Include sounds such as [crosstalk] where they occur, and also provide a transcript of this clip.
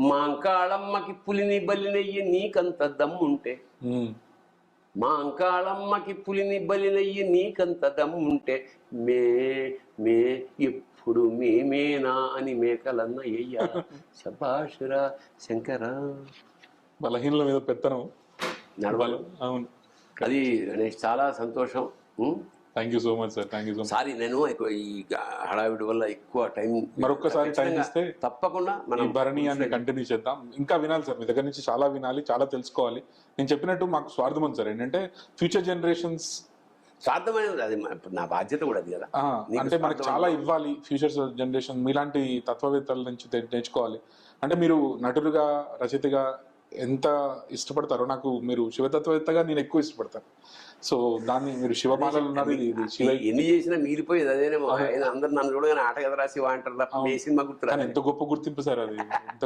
మా అంకాళమ్మకి పులిని బలినయ్యి నీకంత దమ్ముంటే. మా అంకాళమ్మకి పులిని బలినయ్యి నీకంత దమ్ముంటే. మే మే ఎప్పుడు మేమేనా అని మేకలన్న అయ్యా [laughs] శబాషురా శంకరా. బలహీనల మీద పెత్తనం. నడవాలి. అవును. అది గణేష్ చాలా సంతోషం? Thank you so much sir thank you so much sorry నేను ఈ హడావిడి వల్ల ఎక్కువ టైం మరొక్కసారి టైం ఇస్తే తప్పకుండా మనం భరణి అని కంటిన్యూ చేద్దాం. ఇంకా వినాలి సార్ మీ దగ్గర నుంచి చాలా వినాలి చాలా తెలుసుకోవాలి. నేను చెప్పినట్టు మాకు స్వార్థం ఉంది సార్ ఏంటంటే ఫ్యూచర్ జనరేషన్స్ స్వార్థమైనది అది నా బాధ్యత కూడా అది కదా. అంటే మనకు చాలా ఇవ్వాలి ఫ్యూచర్ జనరేషన్ మీలాంటి తత్వవేత్తల నుంచి నేర్చుకోవాలి. అంటే మీరు నటులుగా రచయితగా ఎంత ఇష్టపడతారో నాకు మీరు శివతత్వవేత్తగా నేను ఎక్కువ ఇష్టపడతాను. సో దాన్ని మీరు శివమాలలు ఇది ఇది శివ ఎన్ని చేసినా మిగిలిపోయేది అదేనేమో. ఆయన అందరు నన్ను చూడగానే ఆట కదా రాసి అంటారు తప్ప ఏ సినిమా గుర్తురా కానీ ఎంత గొప్ప గుర్తింపు సార్ అది. ఎంత